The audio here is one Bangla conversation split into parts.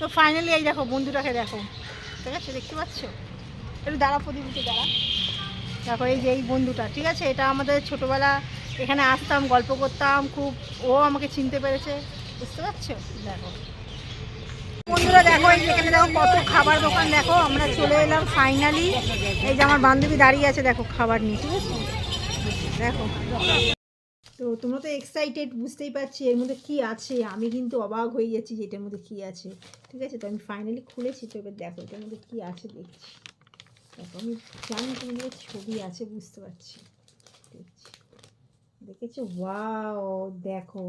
তো ফাইনালি এই দেখো, বন্ধুটাকে দেখো। ঠিক আছে, দেখতে পাচ্ছ? একটু দাঁড়া প্রদীপকে, দাঁড়া। দেখো, এই যে এই বন্ধুটা, ঠিক আছে? এটা আমাদের ছোটোবেলা এখানে আসতাম, গল্প করতাম, খুব ও আমাকে চিনতে পেরেছে, বুঝতে পারছ? দেখো। বন্ধুরা, দেখো, এই এখানে দেখো কত খাবার দোকান, দেখো, আমরা চলে এলাম ফাইনালি এই যে আমার বান্ধবী দাঁড়িয়ে আছে, দেখো, খাবার নিয়ে, ঠিক আছে? দেখো। তো তোমরা তো এক্সাইটেড বুঝতেই পারছি এর মধ্যে কি আছে। আমি কিন্তু অবাক হয়ে যাচ্ছি যে এটার মধ্যে কি আছে। ঠিক আছে, তো আমি ফাইনালি খুলেছি, তো এবার দেখো এটার মধ্যে কি আছে দেখছি। দেখো, আমি জানি মধ্যে ছবি আছে, বুঝতে পারছি। দেখছি। দেখেছ? ওয়াও, দেখো।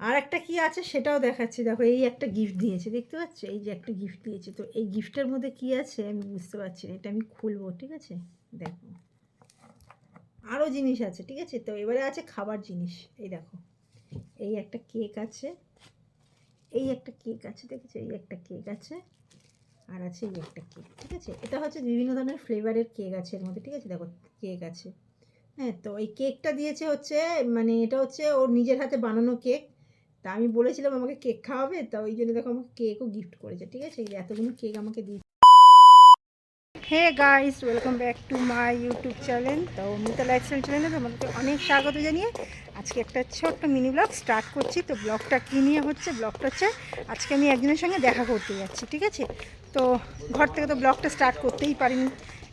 আর একটা কি আছে সেটাও দেখাচ্ছি। দেখো, এই একটা গিফট দিয়েছে, দেখতে পাচ্ছ? এই যে একটা গিফট দিয়েছে। তো এই গিফটের মধ্যে কি আছে আমি বুঝতে পারছি না, এটা আমি খুলবো, ঠিক আছে? দেখো। আরও জিনিস আছে, ঠিক আছে? তো এবারে আছে খাবার জিনিস। এই দেখো, এই একটা কেক আছে, এই একটা কেক আছে, দেখেছ? এই একটা কেক আছে, আর আছে এই একটা কেক, ঠিক আছে? এটা হচ্ছে বিভিন্ন ধরনের ফ্লেভারের কেক আছে এর মধ্যে, ঠিক আছে? দেখো, কেক আছে। হ্যাঁ তো এই কেকটা দিয়েছে হচ্ছে মানে এটা হচ্ছে ওর নিজের হাতে বানানো কেক। তা আমি বলেছিলাম আমাকে কেক খাওয়াবে, তা ওই জন্য দেখো আমাকে কেকও গিফট করেছে, ঠিক আছে? এই এতগুলো কেক আমাকে দিয়েছে। Hey guys, welcome back to my YouTube channel. তো মিতা লাইফস্টাইল চ্যানেলে তোমাদেরকে অনেক স্বাগত জানিয়ে আজকে একটা ছোট্ট মিনি ব্লগ স্টার্ট করছি। তো ব্লগটা কী নিয়ে হচ্ছে? ব্লগটা হচ্ছে, আজকে আমি একজনের সঙ্গে দেখা করতে যাচ্ছি, ঠিক আছে? তো ঘর থেকে তো ব্লগটা স্টার্ট করতেই পারিনি।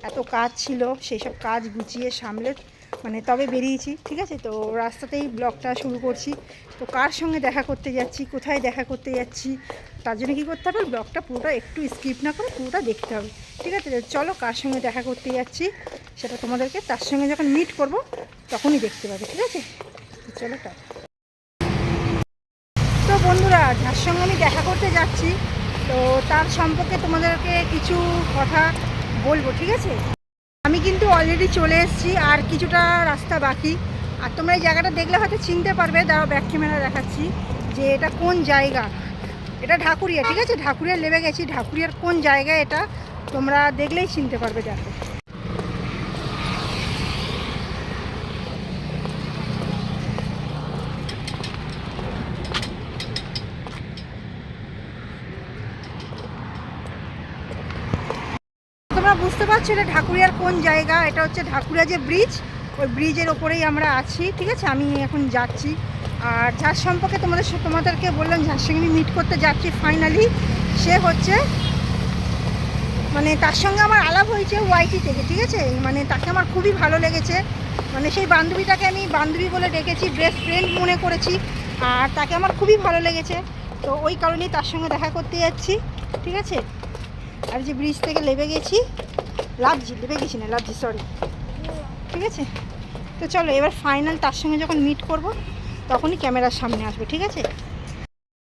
এত কাজ ছিল, সেই সব কাজ গুছিয়ে সামলে মানে তবে বেরিয়েছি, ঠিক আছে? তো রাস্তাতেই ব্লগটা শুরু করছি। তো কার সঙ্গে দেখা করতে যাচ্ছি, কোথায় দেখা করতে যাচ্ছি, তার জন্য কী করতে হবে? ব্লগটা পুরোটা একটু স্কিপ না করে পুরোটা দেখতে হবে, ঠিক আছে? চলো কার সঙ্গে দেখা করতে যাচ্ছি, সেটা তোমাদেরকে তার সঙ্গে যখন মিট করব, তখনই দেখতে পাবে, ঠিক আছে? চলো টা। তো বন্ধুরা, যার সঙ্গে আমি দেখা করতে যাচ্ছি, তো তার সম্পর্কে তোমাদেরকে কিছু কথা বলব, ঠিক আছে? আমি কিন্তু অলরেডি চলে এসেছি, আর কিছুটা রাস্তা বাকি। আর তোমরা এই জায়গাটা দেখলে হয়তো চিনতে পারবে, দাঁড়াও ব্যাক ক্যামেরা দেখাচ্ছি, যে এটা কোন জায়গা? এটা ঢাকুরিয়া, ঠিক আছে? ঢাকুরিয়া লেবে গেছি, ঢাকুরিয়ার কোন জায়গা এটা? তোমরা দেখলেই চিনতে পারবে, দেখো। বুঝতে এটা ঢাকুরিয়ার কোন জায়গা? এটা হচ্ছে ঢাকুরিয়া যে ব্রিজ ওই ব্রিজের ওপরেই আমরা আছি, ঠিক আছে? আমি এখন যাচ্ছি। আর যার সম্পর্কে তোমাদের তোমাদেরকে বললাম যার সঙ্গে আমি মিট করতে যাচ্ছি ফাইনালি সে হচ্ছে মানে তার সঙ্গে আমার আলাপ হয়েছে ওয়াইটি থেকে, ঠিক আছে? মানে তাকে আমার খুবই ভালো লেগেছে। মানে সেই বান্ধবীটাকে আমি বান্ধবী বলে ডেকেছি বেস্ট ফ্রেন্ড মনে করেছি। আর তাকে আমার খুবই ভালো লেগেছে। তো ওই কারণেই তার সঙ্গে দেখা করতে যাচ্ছি, ঠিক আছে? আর যে ব্রিজ থেকে লেবে গেছি লাভজি লেবে গেছি না লাভজি সরি ঠিক আছে? তো চলো, এবার ফাইনাল তার সঙ্গে যখন মিট করব, তখনই ক্যামেরার সামনে আসবে, ঠিক আছে?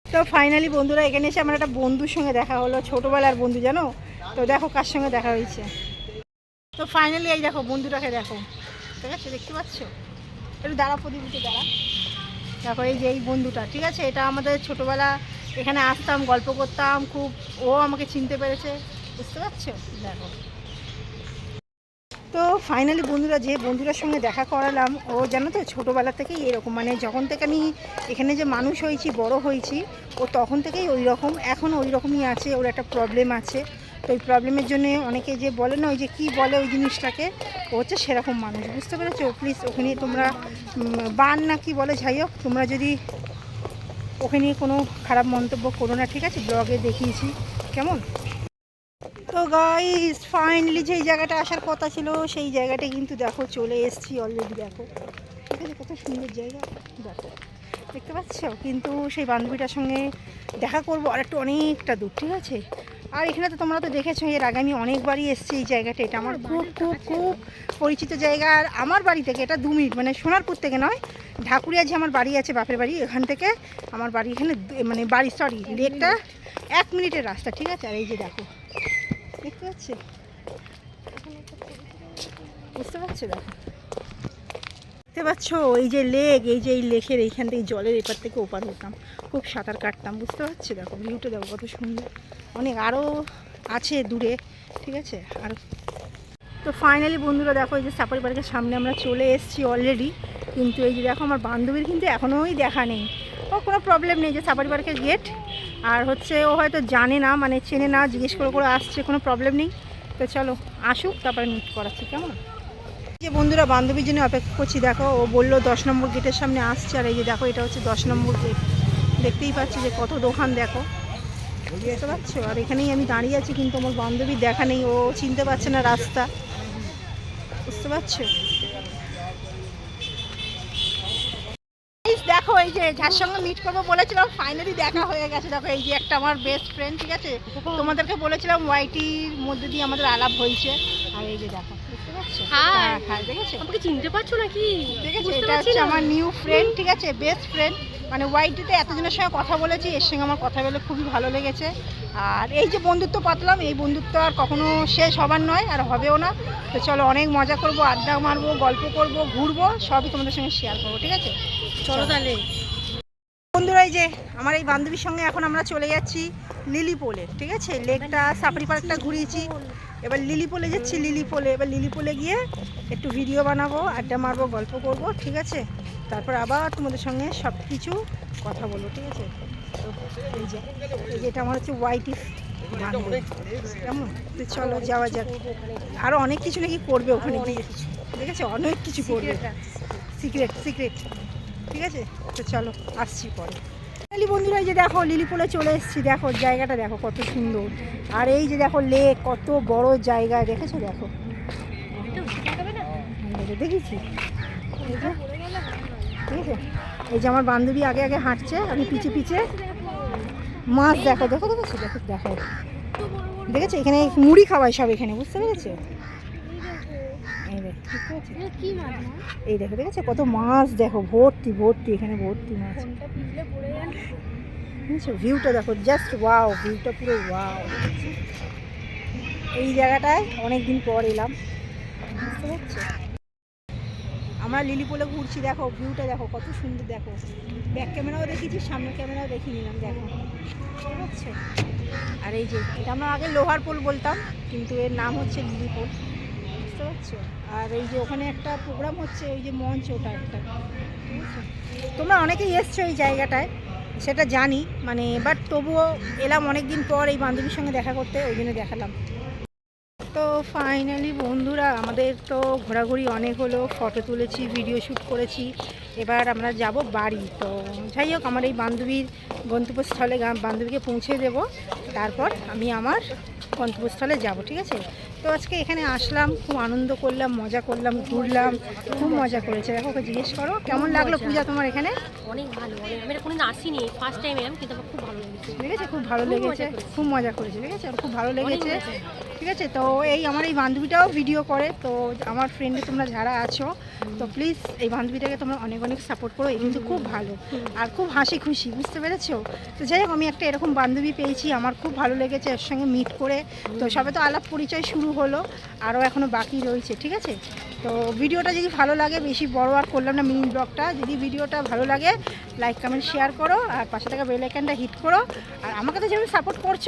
তো ফাইনালি বন্ধুরা, এখানে এসে আমার একটা বন্ধুর সঙ্গে দেখা হলো, ছোটোবেলার বন্ধু, জানো? তো দেখো কার সঙ্গে দেখা হয়েছে। তো ফাইনালি এই দেখো, বন্ধুটাকে দেখো। ঠিক আছে, দেখতে পাচ্ছ? একটু দাঁড়া প্রদীপকে দাঁড়া। দেখো, এই যে এই বন্ধুটা, ঠিক আছে? এটা আমাদের ছোটোবেলা, এখানে আসতাম, গল্প করতাম, খুব, ও আমাকে চিনতে পেরেছে। বুঝতে পারছ? দেখো। তো ফাইনালি বন্ধুরা যে বন্ধুরার সঙ্গে দেখা করালাম, ও জানো তো ছোটোবেলা থেকেই এরকম মানে যখন থেকে আমি এখানে যে মানুষ হয়েছি, বড় হয়েছি, ও তখন থেকেই ওই রকম এখন ওই রকমই আছে, ওর একটা প্রবলেম আছে। তো ওই প্রবলেমের জন্য অনেকে যে বলে না, ওই যে কী বলে ওই জিনিসটাকে, ও হচ্ছে সেরকম মানুষ, বুঝতে পেরেছ? প্লিজ ওখানে তোমরা বান না কি বলে, যাই হোক, তোমরা যদি ওকে নিয়ে কোনো খারাপ মন্তব্য করো না, ঠিক আছে? ব্লগে দেখিয়েছি, কেমন? তো গাইস ফাইনালি যেই জায়গাটা আসার কথা ছিল সেই জায়গাটা কিন্তু দেখো চলে এসেছি অলরেডি দেখো। ঠিক আছে কত সুন্দর জায়গা। দেখো দেখতে পাচ্ছ? কিন্তু সেই বান্ধবীটার সঙ্গে দেখা করব আর একটু অনেকটা দূর ঠিক আছে? আর এখানে তো তোমরা তো দেখেছ এর আগে আমি অনেকবারই এসেছি এই জায়গাটা। এটা আমার খুব খুব খুব পরিচিত জায়গা। আর আমার বাড়ি থেকে এটা দু মিনিট মানে সোনারপুর থেকে নয় ঢাকুরিয়া যে আমার বাড়ি আছে বাপের বাড়ি এখান থেকে আমার বাড়ি এখানে মানে বাড়ি সরি লেকটা এক মিনিটের রাস্তা ঠিক আছে? আর এই যে দেখো দেখতে পাচ্ছি? বুঝতে পারছ দেখো দেখতে পাচ্ছ, এই যে লেক, এই যে এই লেকের এইখান থেকে জলের এপার থেকে ওপার হতাম। খুব সাঁতার কাটতাম, বুঝতে পারছ দেখো ভিউটা দেখো, কত সুন্দর। অনেক আরও আছে দূরে, ঠিক আছে? আর তো ফাইনালি বন্ধুরা, দেখো, এই যে সাপারি পার্কের সামনে আমরা চলে এসেছি অলরেডি কিন্তু এই যে দেখো, আমার বান্ধবীর কিন্তু এখনোই দেখা নেই। ও, কোনো প্রবলেম নেই যে সাফারি পার্কের গেট আর হচ্ছে ও হয়তো জানে না মানে চেনে না, জিজ্ঞেস করে করে আসছে, কোনো প্রবলেম নেই। তো চলো, আসুক, তারপরে মিট করাচ্ছি, কেমন? যে বন্ধুরা, বান্ধবীর জন্য অপেক্ষা করছি, দেখো, ও বলল দশ নম্বর গেটের সামনে আসছে, আর এই যে দেখো, এটা হচ্ছে দশ নম্বর গেট দেখতেই পাচ্ছি যে কত দোকান, দেখো। বুঝতে পারছ? আর এখানেই আমি দাঁড়িয়ে আছি, কিন্তু আমার বান্ধবীর দেখা নেই, ও চিনতে পারছে না রাস্তা। বুঝতে পারছ? দেখো এই যে যার সঙ্গে মিট করব বলেছিলাম ফাইনালি দেখা হয়ে গেছে। দেখো এই যে একটা আমার বেস্ট ফ্রেন্ড ঠিক আছে? তোমাদেরকে বলেছিলাম ওয়াইটির মধ্যে দিয়ে আমাদের আলাপ হয়েছে। আর এই যে দেখো. হ্যাঁ হ্যাঁ দেখেছ? আমাকে চিনতে পারছ নাকি? ঠিক আছে এটা হচ্ছে আমার নিউ ফ্রেন্ড ঠিক আছে? বেস্ট ফ্রেন্ড মানে ওয়াইটিতে এতজনের সঙ্গে কথা বলেছি এর সঙ্গে আমার কথা বলে খুবই ভালো লেগেছে। আর এই যে বন্ধুত্ব পাতলাম এই বন্ধুত্ব আর কখনো শেষ হবার নয় আর হবেও না। তো চলো অনেক মজা করব আড্ডা মারবো গল্প করব ঘুরবো সবই তোমাদের সঙ্গে শেয়ার করব ঠিক আছে? চলো তাহলে। বন্ধুরা এই যে আমার এই বান্ধবীর সঙ্গে এখন আমরা চলে যাচ্ছি লিলি পোলে ঠিক আছে? লেকটা সাফারি পার্কটা ঘুরিয়েছি। এবার লিলি পোলে যাচ্ছি লিলি পোলে এবার লিলি পোলে গিয়ে একটু ভিডিও বানাবো আড্ডা মারবো গল্প করব ঠিক আছে? তারপর আবার তোমাদের সঙ্গে সব কিছু কথা বলব ঠিক আছে? তো এই যে এই যে এটা আমার হচ্ছে হোয়াইট বান্ধবী কেমন? তো চলো যাওয়া যাক। আরও অনেক কিছু নাকি করবে ওখানে গিয়ে। ঠিক আছে? অনেক কিছু করবে। সিক্রেট সিক্রেট ঠিক আছে? তো চলো আসছি পরে। লিলি বন্ধুরা এই যে দেখো লিলিপুলে চলে এসেছি। দেখো জায়গাটা দেখো কত সুন্দর। আর এই যে দেখো লেক কত বড় জায়গা। দেখেছ? দেখো। দেখেছি। ঠিক আছে? এই যে আমার বান্ধবী আগে আগে হাঁটছে আমি পিছে পিছে। মাছ দেখো দেখো দেখেছ দেখো দেখো। দেখেছ? এখানে মুড়ি খাওয়ায় সব এখানে বুঝতে পেরেছ? এই দেখ দেখো দেখেছ কত মাছ দেখো ভর্তি ভর্তি এখানে ভর্তি মাছ। বুঝছ? ভিউটা দেখো জাস্ট ওয়াও ভিউটা পুরো ওয়াও এই জায়গাটায় অনেক দিন পর এলাম বুঝতে পারছ? আমরা লিলি লিলিপোলে ঘুরছি, দেখো ভিউটা দেখো, কত সুন্দর, দেখো। ব্যাক ক্যামেরাও দেখেছি সামনের ক্যামেরাও দেখে নিলাম দেখো। বুঝতে পারছ আর এই যে, এটা আমরা আগে লোহার পোল বলতাম, কিন্তু এর নাম হচ্ছে লিলিপোল বুঝতে পারছ? আর এই যে ওখানে একটা প্রোগ্রাম হচ্ছে ওই যে মঞ্চ, ওটা একটা। ঠিক আছে? তোমরা অনেকেই এসছো এই জায়গাটায়, সেটা জানি মানে বাট তবুও এলাম অনেক দিন পর এই বান্ধবীর সঙ্গে দেখা করতে, ওই জন্য দেখালাম। তো ফাইনালি বন্ধুরা, আমাদের তো ঘোরাঘুরি অনেক হলো ফটো তুলেছি ভিডিও শ্যুট করেছি। এবার আমরা যাব বাড়ি। তো যাই হোক, আমার এই বান্ধবীর গন্তব্যস্থলে বান্ধবীকে পৌঁছে দেব। তারপর আমি আমার গন্তব্যস্থলে যাব ঠিক আছে? তো আজকে এখানে আসলাম খুব আনন্দ করলাম মজা করলাম ঘুরলাম খুব মজা করেছে। দেখো ওকে জিজ্ঞেস করো কেমন লাগল পূজা তোমার এখানে? অনেক ভালো আমি কোনোদিন আসিনি ফার্স্ট টাইম এলাম কিন্তু আমার খুব ভালো লেগেছে। ঠিক আছে খুব ভালো লেগেছে খুব মজা করেছে ঠিক আছে? খুব ভালো লেগেছে ঠিক আছে? তো এই আমার এই বান্ধবীটাও ভিডিও করে তো আমার ফ্রেন্ডে তোমরা যারা আছো তো প্লিজ এই বান্ধবীটাকে তোমরা অনেক অনেক সাপোর্ট করো এই কিন্তু খুব ভালো। আর খুব হাসি খুশি বুঝতে পেরেছ? তো যাই হোক আমি একটা এরকম বান্ধবী পেয়েছি আমার খুব ভালো লেগেছে এর সঙ্গে মিট করে। তো সবে তো আলাপ পরিচয় শুরু হলো আরও এখনও বাকি রয়েছে ঠিক আছে? তো ভিডিওটা যদি ভালো লাগে বেশি বড় আর করলাম না মিনি ব্লগটা যদি ভিডিওটা ভালো লাগে লাইক কমেন্ট শেয়ার করো আর পাশে থাকা বেলাইকানটা হিট করো আর আমাকে তো যেমন সাপোর্ট করছ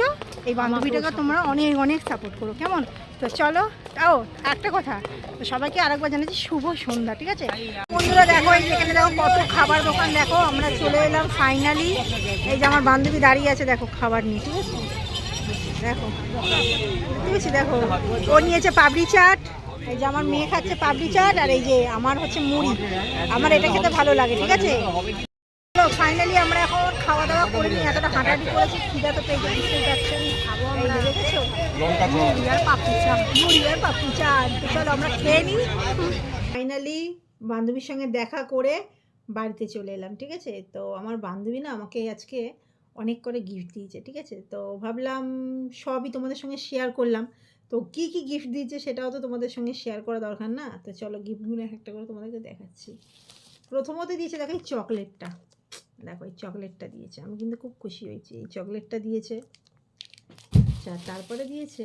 এই বান্ধবীটাকে তোমরা অনেক অনেক সাপোর্ট করো কেমন? তো চলো তাও একটা কথা, তো সবাইকে আরেকবার জানাচ্ছি শুভ সন্ধ্যা, ঠিক আছে? বন্ধুরা, দেখো, এই এখানে দেখো কত খাবার দোকান, দেখো, আমরা চলে এলাম ফাইনালি এই যে আমার বান্ধবী দাঁড়িয়ে আছে, দেখো, খাবার নিয়ে, ঠিক আছে? দেখো, ঠিক আছে, দেখো, ও নিয়েছে পাবড়ি চাট, এই যে আমার মেয়ে খাচ্ছে পাবড়ি চাট, আর এই যে আমার হচ্ছে মুড়ি, আমার এটা খেতে ভালো লাগে, ঠিক আছে? ফাইনালি আমরা এখন খাওয়া দাওয়া করে নিই এতটা হাঁটাহাঁটি করেছি খিদা তো পেয়ে বুঝতেই পারছেন খাব আমরা। দেখেছ মুড়ি আর পাপড়ি চাট মুড়ি আর পাপড়ি চাট তো চলো আমরা খেয়ে নিই। ফাইনালি বান্ধবীর সঙ্গে দেখা করে বাড়িতে চলে এলাম ঠিক আছে? তো আমার বান্ধবী না আমাকে আজকে অনেক করে গিফট দিয়েছে ঠিক আছে? তো ভাবলাম সবই তোমাদের সঙ্গে শেয়ার করলাম। তো কি কি গিফট দিয়েছে সেটাও তো তোমাদের সঙ্গে শেয়ার করা দরকার না? তো চলো গিফটগুলো একটা করে তোমাদেরকে দেখাচ্ছি। প্রথমত দিয়েছে দেখো চকলেটটা দেখো, এই চকলেটটা দিয়েছে। আমি কিন্তু খুব খুশি হয়েছি। এই চকলেটটা দিয়েছে। আচ্ছা তারপরে দিয়েছে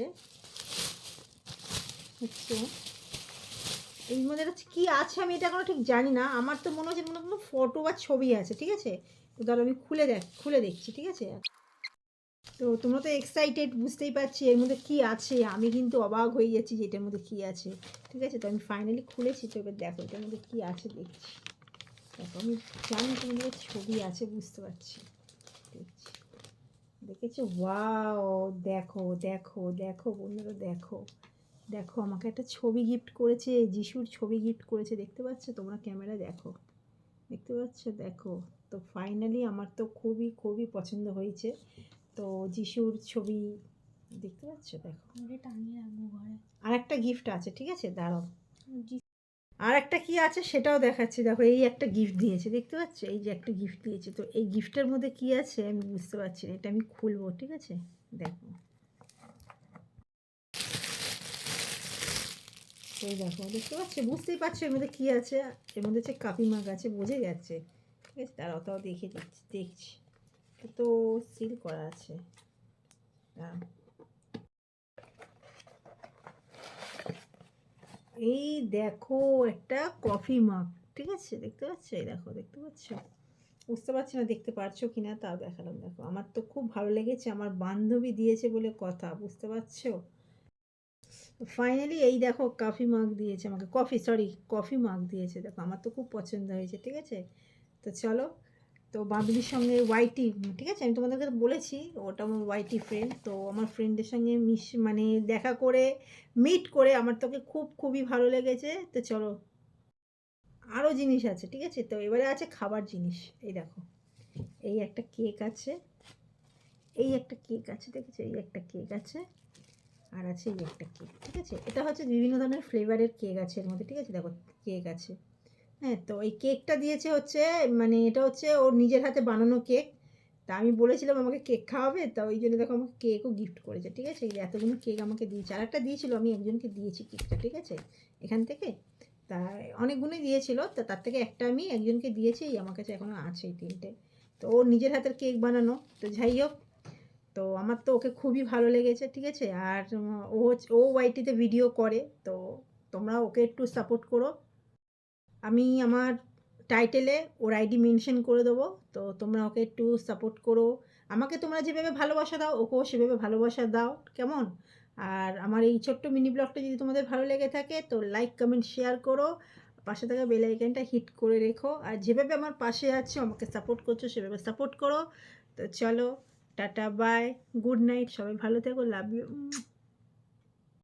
হচ্ছে এর মধ্যে কী আছে আমি এটা এখনও ঠিক জানি না। আমার তো মনে হচ্ছে মনে কোনো ফটো বা ছবি আছে, ঠিক আছে? তো ধরো আমি খুলে দেখ, খুলে দেখছি, ঠিক আছে? তো তোমরা তো এক্সাইটেড বুঝতেই পারছি এর মধ্যে কী আছে। আমি কিন্তু অবাক হয়ে যাচ্ছি যে এটার মধ্যে কী আছে, ঠিক আছে? তো আমি ফাইনালি খুলেছি, তো এবার দেখো এটার মধ্যে কী আছে দেখছি। দেখো আমি জানি তোমাদের ছবি আছে বুঝতে পারছি। দেখছি। দেখেছ? ওয়াও দেখো দেখো দেখো বন্ধুরা দেখো। দেখো আমাকে একটা ছবি গিফট করেছে যিশুর ছবি গিফট করেছে দেখতে পাচ্ছ? তোমরা ক্যামেরা দেখো। দেখতে পাচ্ছ? দেখো। তো ফাইনালি আমার তো খুবই খুবই পছন্দ হয়েছে। তো যিশুর ছবি দেখতে পাচ্ছ? দেখো। টাঙিয়ে রাখব ঘরে। আর একটা গিফট আছে ঠিক আছে? দাঁড়াও। আর একটা কি আছে সেটাও দেখাচ্ছি। দেখো, এই একটা গিফট দিয়েছে, দেখতে পাচ্ছ? এই যে একটা গিফট দিয়েছে। তো এই গিফটের মধ্যে কি আছে আমি বুঝতে পারছি না, এটা আমি খুলবো, ঠিক আছে? দেখো। এই দেখো, দেখতে পাচ্ছ? বুঝতেই পারছ এর মধ্যে কি আছে? এর মধ্যে হচ্ছে কাপি মাগ আছে, বোঝা যাচ্ছে ঠিক আছে তারাও তাও দেখে দিচ্ছি, দেখছি। তো সিল করা আছে। এই দেখো একটা কফি মাগ, ঠিক আছে? দেখতে পাচ্ছ? এই দেখো, দেখতে পাচ্ছ? বুঝতে পারছি না দেখতে পারছ কি না তাও দেখালাম, দেখো। আমার তো খুব ভালো লেগেছে, আমার বান্ধবী দিয়েছে বলে কথা, বুঝতে পারছ? ফাইনালি এই দেখো কফি মাগ দিয়েছে আমাকে, কফি সরি কফি মাগ দিয়েছে, দেখো। আমার তো খুব পছন্দ হয়েছে, ঠিক আছে? তো চলো তো বান্ধবীর সঙ্গে ওয়াইটি ঠিক আছে? আমি তোমাদেরকে বলেছি, ওটা আমার ওয়াইটি ফ্রেন্ড তো আমার ফ্রেন্ডের সঙ্গে মিশ মানে দেখা করে মিট করে আমার তোকে খুব, খুবই ভালো লেগেছে। তো চলো আরও জিনিস আছে, ঠিক আছে? তো এবারে আছে খাবার জিনিস, এই দেখো। এই একটা কেক আছে, এই একটা কেক আছে, দেখেছ? এই একটা কেক আছে, আর আছে এই একটা কেক ঠিক আছে? এটা হচ্ছে বিভিন্ন ধরনের ফ্লেভারের কেক আছে এর মধ্যে, ঠিক আছে? দেখো কেক আছে। হ্যাঁ তো এই কেকটা দিয়েছে হচ্ছে মানে এটা হচ্ছে ওর নিজের হাতে বানানো কেক। তা আমি বলেছিলাম আমাকে কেক খাওয়াবে, তা ওই জন্য দেখো আমাকে কেকও গিফট করেছে, ঠিক আছে? এই এতগুলো কেক আমাকে দিয়েছে। আর একটা দিয়েছিল, আমি একজনকে দিয়েছি কেকটা, ঠিক আছে? এখান থেকে। তা অনেকগুলোই দিয়েছিল, তা তার থেকে একটা আমি একজনকে দিয়েছি আমার কাছে এখনও আছে এই তিনটে। তো ওর নিজের হাতের কেক বানানো, তো যাই হোক, তো আমার তো ওকে খুবই ভালো লেগেছে, ঠিক আছে? আর ও হচ্ছে- ও ওয়াইটিতে ভিডিও করে, তো তোমরা ওকে একটু সাপোর্ট করো। আমি আমার টাইটেলে ওর আইডি মেনশন করে দেবো। তো তোমরা ওকে একটু সাপোর্ট করো। আমাকে তোমরা যেভাবে ভালোবাসা দাও, ওকেও সেভাবে ভালোবাসা দাও। কেমন? আর আমার এই ছোট্ট মিনি ব্লগটা যদি তোমাদের ভালো লেগে থাকে, তো লাইক কমেন্ট শেয়ার করো। পাশে থাকা বেল আইকনটা হিট করে রেখো। আর যেভাবে আমার পাশে আছো, আমাকে সাপোর্ট করছ, সেভাবে সাপোর্ট করো। তো চলো, টাটা বাই গুড নাইট সবাই ভালো থেকো লাভ ইউ